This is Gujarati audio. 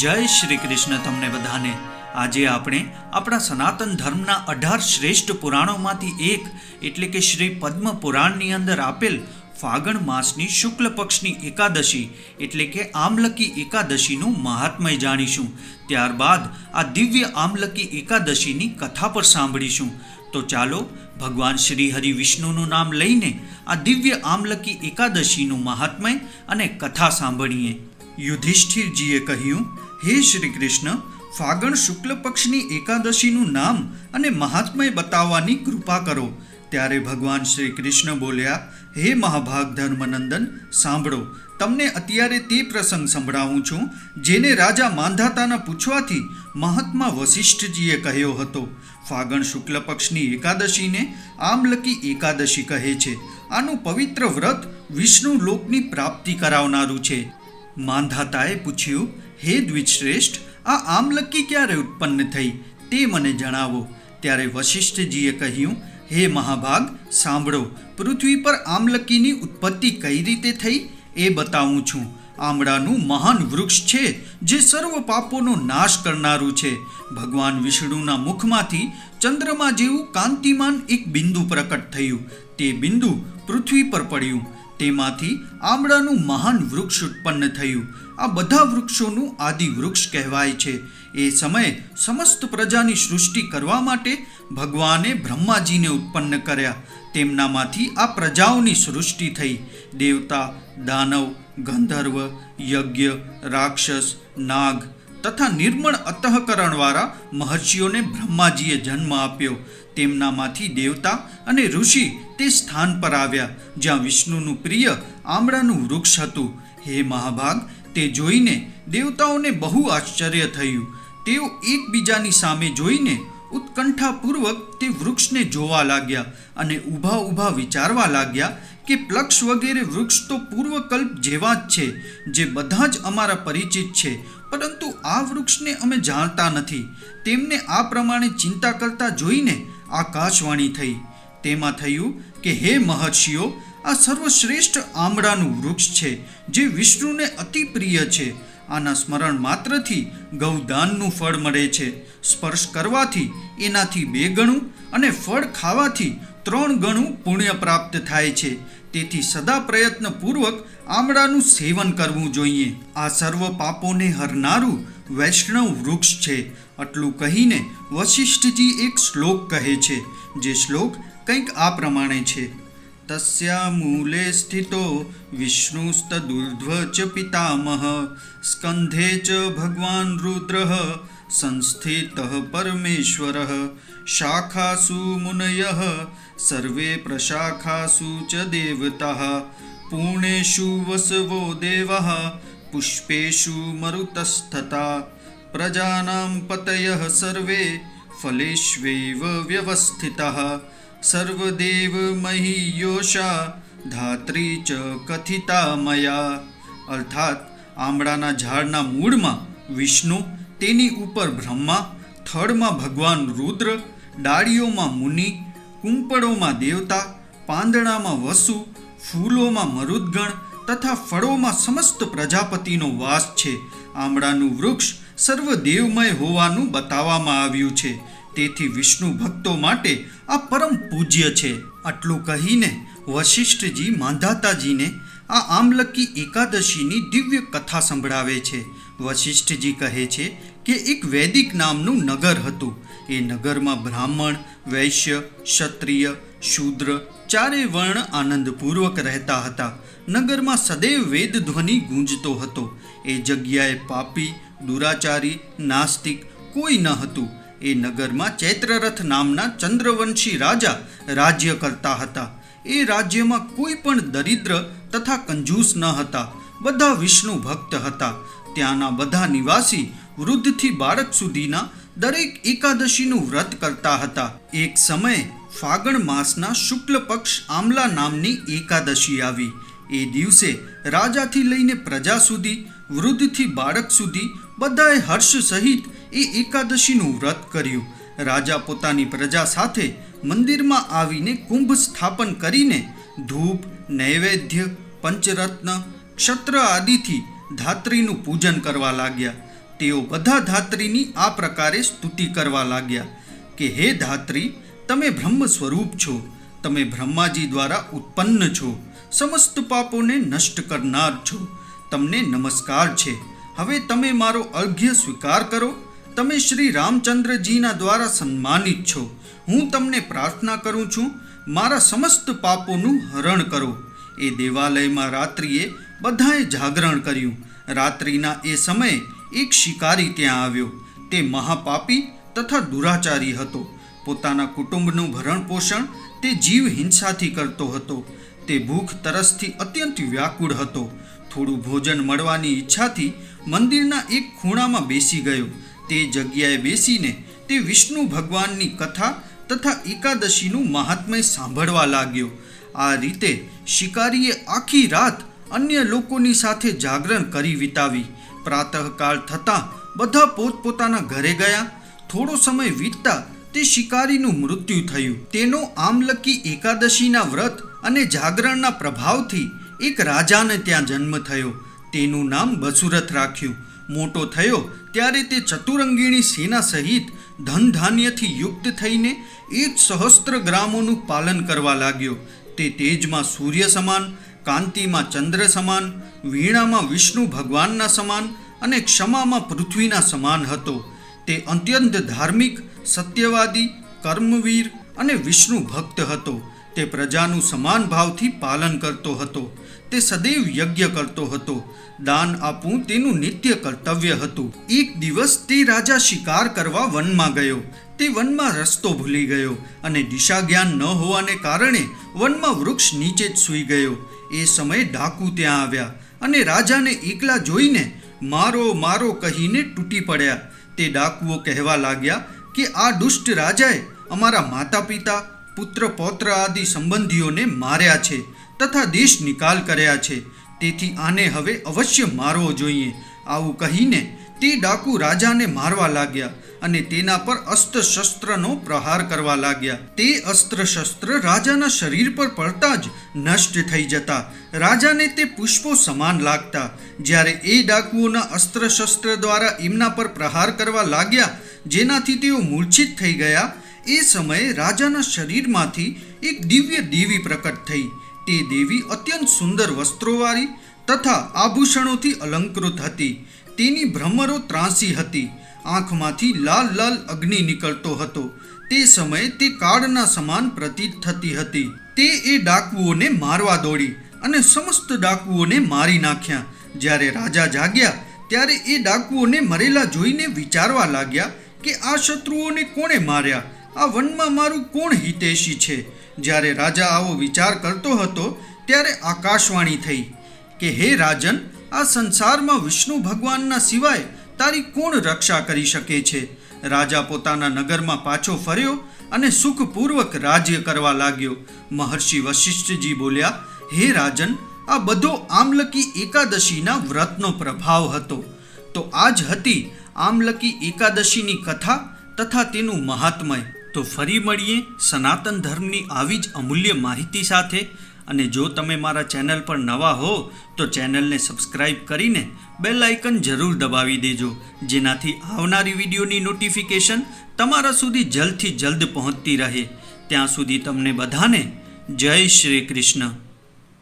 જય શ્રી કૃષ્ણ તમને બધાને. આજે આપણે આપણા સનાતન ધર્મના અઢાર શ્રેષ્ઠ પુરાણોમાંથી એક, એટલે કે શ્રી પદ્મ પુરાણની અંદર આપેલ ફાગણ માસની શુક્લ પક્ષની એકાદશી, એટલે કે આમલકી એકાદશીનું મહાત્મય જાણીશું. ત્યારબાદ આ દિવ્ય આમલકી એકાદશીની કથા પર સાંભળીશું. તો ચાલો, ભગવાન શ્રી હરિ વિષ્ણુનું નામ લઈને આ દિવ્ય આમલકી એકાદશીનું મહાત્મય અને કથા સાંભળીએ. યુધિષ્ઠિરજીએ કહ્યું, હે શ્રી કૃષ્ણ ફાગણ શુક્લ પક્ષની એકાદશીનું નામ અને મહાત્મય બતાવવાની કૃપા કરો. ત્યારે ભગવાન શ્રી કૃષ્ણ બોલ્યા, હે મહાભાગ ધર્મનંદન, સાંભળો, તમને અત્યારે તે પ્રસંગ સંભળાવું છું, જેને રાજા માંધાતાના પૂછવાથી મહાત્મા વશિષ્ઠજીએ કહ્યો હતો. ફાગણ શુક્લ પક્ષની એકાદશીને આમલકી એકાદશી કહે છે. આનું પવિત્ર વ્રત વિષ્ણુ લોકની પ્રાપ્તિ કરાવનારું છે. માંધાતાએ પૂછ્યું, હે દ્વિજશ્રેષ્ઠ, આ આમલકી ક્યારે ઉત્પન્ન થઈ? તે મને જણાવો. ત્યારે વશિષ્ઠજીએ કહ્યું, હે મહાભાગ, સાંભળો, પૃથ્વી પર આમલકીની ઉત્પત્તિ કઈ રીતે થઈ? એ બતાવું છું. આમળાનું મહાન વૃક્ષ છે, જે સર્વ પાપોનો નાશ કરનારું છે. ભગવાન વિષ્ણુના મુખમાંથી ચંદ્રમા જેવું કાંતિમાન એક બિંદુ પ્રકટ થયું. તે બિંદુ પૃથ્વી પર પડ્યું. તેમાંથી આમળાનું મહાન વૃક્ષ ઉત્પન્ન થયું. આ બધા વૃક્ષોનું આદિ વૃક્ષ કહેવાય છે. એ સમયે સમસ્ત પ્રજાની સૃષ્ટિ કરવા માટે ભગવાને બ્રહ્માજીને ઉત્પન્ન કર્યા. તેમનામાંથી આ પ્રજાઓની સૃષ્ટિ થઈ. દેવતા, દાનવ, ગંધર્વ, યજ્ઞ, રાક્ષસ, નાગ તથા નિર્મળ અતઃકરણવાળા મહર્ષિઓને બ્રહ્માજીએ જન્મ આપ્યો. તેમનામાંથી દેવતા અને ઋષિ તે સ્થાન પર આવ્યા, જ્યાં વિષ્ણુનું પ્રિય આમળાનું વૃક્ષ હતું. હે મહાભાગ, તે જોઈને દેવતાઓને બહુ આશ્ચર્ય થયું. તેઓ એકબીજાની સામે જોઈને ઉત્કંઠાપૂર્વક તે વૃક્ષને જોવા લાગ્યા અને ઊભા ઊભા વિચારવા લાગ્યા કે પ્લક્ષ વગેરે વૃક્ષ તો પૂર્વકલ્પ જેવા જ છે, જે બધા જ અમારા પરિચિત છે. આ વૃક્ષને અમે જાણતા નથી. તેમને આ પ્રમાણે ચિંતા કરતા જોઈને આકાશવાણી થઈ. તેમાં થયું કે, હે મહર્ષિઓ, આ સર્વશ્રેષ્ઠ આમળાનું વૃક્ષ છે, જે વિષ્ણુને અતિ પ્રિય છે. આના સ્મરણ માત્રથી ગૌદાનનું ફળ મળે છે. સ્પર્શ કરવાથી એનાથી બે ગણું અને ફળ ખાવાથી ત્રણ ગણું પુણ્ય પ્રાપ્ત થાય છે. તેથી સદા પ્રયત્નપૂર્વક આમળાનું સેવન કરવું જોઈએ. આ સર્વ પાપોને હરનારું વૈષ્ણવ વૃક્ષ છે. આટલું કહીને વશિષ્ઠજી એક શ્લોક કહે છે, જે શ્લોક કંઈક આ પ્રમાણે છે. તસ્યા મૂલે સ્થિતો વિષ્ણુસ્તદુર્ધ્વ ચ પિતામહ, સ્કંધે ચ ભગવાન રુદ્ર, સંસ્થિત પરમેશ્વર, શાખાસુ મુનય, સર્વે પ્રશાખાસુ ચ દેવતા પૂર્ણેષુ વસવો દેવ પુષ્પેષુ મરુતસ્થતા પ્રજાનાં પતય સર્વે ફલેષ્વૈવ વ્યવસ્થિતઃ સર્વદેવ મહીયોષા ધાત્રી ચ કથિતા મયા અર્થાત આમળાના ઝાડના મૂળમાં વિષ્ણુ તેની ઉપર બ્રહ્મા થડમાં ભગવાન રુદ્ર ડાળીઓમાં મુનિ કુંપળોમાં દેવતા પાંદડામાં વસુ ફૂલોમાં મરુદગણ તથા ફળોમાં સમસ્ત પ્રજાપતિનો વાસ છે. આમળાનું વૃક્ષ સર્વ દેવમય હોવાનું બતાવવામાં આવ્યું છે. તેથી વિષ્ણુ ભક્તો માટે આ પરમ પૂજ્ય છે. આટલું કહીને વશિષ્ઠજી માંધાતાજીને આ આમલકી એકાદશીની દિવ્ય કથા સંભળાવે છે. વશિષ્ઠજી કહે છે કે એક વૈદિક નામનું નગર હતું. એ નગરમાં બ્રાહ્મણ, વૈશ્ય, ક્ષત્રિય, શૂદ્ર ચારે વર્ણ આનંદપૂર્વક રહેતા હતા. નગરમાં સદૈવ વેદ ધ્વનિ ગુંજતો હતો. એ જગ્યાએ પાપી, દુરાચારી, નાસ્તિક કોઈ ન હતું. એ નગરમાં ચૈત્રરથ નામના ચંદ્રવંશી રાજા રાજ્ય કરતા હતા. એ રાજ્યમાં કોઈ પણ દરિદ્ર તથા કંજૂસ ન હતા. બધા વિષ્ણુ ભક્ત હતા. ત્યાંના બધા નિવાસી વૃદ્ધથી બાળક સુધીના દરેક એકાદશીનું વ્રત કરતા હતા. એક સમયે ફાગણ માસના શુક્લ પક્ષ આમલા નામની એકાદશી આવી. એ દિવસે રાજાથી લઈને પ્રજા સુધી, વૃદ્ધથી બાળક સુધી બધાએ હર્ષ સહિત એ એકાદશીનું વ્રત કર્યું. રાજા પોતાની પ્રજા સાથે મંદિરમાં આવીને કુંભ સ્થાપન કરીને ધૂપ, નૈવેદ્ય, પંચરત્ન, ક્ષત્ર આદિથી ધાત્રીનું પૂજન કરવા લાગ્યા. તેઓ બધા ધાત્રીની આ પ્રકારે સ્તુતિ કરવા લાગ્યા કે, હે ધાત્રી તમે બ્રહ્મ સ્વરૂપ છો. તમે બ્રહ્માજી દ્વારા ઉત્પન્ન છો. સમસ્ત પાપોને નષ્ટ કરનાર છો. તમને નમસ્કાર છે. હવે તમે મારો અર્ઘ્ય સ્વીકાર કરો. તમે શ્રી રામચંદ્રજીના દ્વારા સન્માનિત છો. હું તમને પ્રાર્થના કરું છું, મારા સમસ્ત પાપોનું હરણ કરો. એ દેવાલયમાં રાત્રિએ બધાએ જાગરણ કર્યું. રાત્રિના એ સમયે એક શિકારી ત્યાં આવ્યો. તે મહાપાપી તથા દુરાચારી હતો. પોતાના કુટુંબનું ભરણ પોષણ તે જીવ હિંસાથી કરતો હતો. તે ભૂખ તરસથી અત્યંત વ્યાકુળ હતો. થોડું ભોજન મળવાની ઈચ્છાથી મંદિરના એક ખૂણામાં બેસી ગયો. તે જગ્યાએ બેસીને તે વિષ્ણુ ભગવાનની કથા તથા એકાદશીનું મહાત્મય સાંભળવા લાગ્યો. આ રીતે શિકારીએ આખી રાત અન્ય લોકોની સાથે જાગરણ કરી વિતાવી. પ્રાતઃકાળ થતાં બધા પોતપોતાના ઘરે ગયા. થોડો સમય વીતતા તે શિકારીનું મૃત્યુ થયું. તેનો આમલકી એકાદશીના વ્રત અને જાગરણના પ્રભાવથી એક રાજાને ત્યાં જન્મ થયો. તેનું નામ બસુરથ રાખ્યું. મોટો થયો ત્યારે તે ચતુરંગીણી સેના સહિત ધન ધાન્યથી યુક્ત થઈને એક સહસ્ત્ર ગ્રામોનું પાલન કરવા લાગ્યો. તે તેજમાં સૂર્ય સમાન, કાંતિમાં ચંદ્ર સમાન, વીણામાં વિષ્ણુ ભગવાનના સમાન અને ક્ષમામાં પૃથ્વીના સમાન હતો. તે અત્યંત ધાર્મિક સત્યવાદી, કર્મવીર અને વિષ્ણુ ભક્ત હતો. તે પ્રજાનું સમાન ભાવથી પાલન કરતો હતો. તે સદૈવ યજ્ઞ કરતો હતો. દાન આપવું તેનું નિત્ય કર્તવ્ય હતું. એક દિવસ તે રાજા શિકાર કરવા વનમાં ગયો. તે વનમાં રસ્તો ભૂલી ગયો અને દિશા જ્ઞાન ન હોવાને કારણે વનમાં વૃક્ષ નીચે જ સૂઈ ગયો. એ સમયે ડાકુ ત્યાં આવ્યા અને રાજાને એકલા જોઈને મારો મારો કહીને તૂટી પડ્યા. તે ડાકુઓ કહેવા લાગ્યા કે આ દુષ્ટ રાજાએ અમારા માતા પિતા પુત્ર, પૌત્ર આદિ સંબંધીઓને માર્યા છે તથા દેશ નિકાલ કર્યા છે. તેથી આને હવે અવશ્ય મારવો જોઈએ. આવું કહીને તે ડાકુ રાજાને મારવા લાગ્યા અને તેના પર અસ્ત્ર શસ્ત્રનો પ્રહાર કરવા લાગ્યા. તે અસ્ત્ર શસ્ત્ર રાજાના શરીર પર પડતા જ નષ્ટ થઈ જતા. રાજાને તે પુષ્પો સમાન લાગતા. જ્યારે એ ડાકુઓના અસ્ત્ર શસ્ત્ર દ્વારા એમના પર પ્રહાર કરવા લાગ્યા જેનાથી તેઓ મૂર્છિત થઈ ગયા. એ સમયે રાજાના શરીરમાંથી એક દિવ્ય દેવી પ્રકટ થઈ. તે દેવી અત્યંત સુંદર વસ્ત્રોવાળી તથા આભૂષણોથી અલંકૃત હતી. તેની ભ્રમરો ત્રાંસી હતી. આંખમાંથી લાલ લાલ અગ્નિ નીકળતો હતો. તે સમયે તે કાળના સમાન પ્રતીત થતી હતી. તે એ ડાકુઓને મારવા દોડી અને સમસ્ત ડાકુઓને મારી નાખ્યા. જ્યારે રાજા જાગ્યા, ત્યારે એ ડાકુઓને મરેલા જોઈને વિચારવા લાગ્યા કે આ શત્રુઓને કોણે માર્યા? આ વનમાં મારું કોણ હિતેશી છે? જ્યારે રાજા આવો વિચાર કરતો હતો, ત્યારે આકાશવાણી થઈ કે, હે રાજન, આ સંસારમાં વિષ્ણુ ભગવાનના સિવાય તારી કોણ રક્ષા કરી શકે છે? રાજા પોતાના નગરમાં પાછો ફર્યો અને સુખપૂર્વક રાજ્ય કરવા લાગ્યો. મહર્ષિ વશિષ્ઠજી બોલ્યા, હે રાજન, આ બધો આમલકી એકાદશીના વ્રતનો પ્રભાવ હતો. તો આજ હતી આમલકી એકાદશીની કથા તથા તેનું મહાત્મય. તો ફરી મળીએ સનાતન ધર્મની આવી જ અમૂલ્ય માહિતી સાથે. અને જો તમે મારા ચેનલ પર નવા હો, તો ચેનલને સબસ્ક્રાઈબ કરીને બેલ આઇકન જરૂર દબાવી દેજો. જેનાથી આવનારી વિડીયોની નોટિફિકેશન તમારા સુધી જલ્દથી જલ્દ પહોંચતી રહે. ત્યાં સુધી તમને બધાને જય શ્રી કૃષ્ણ.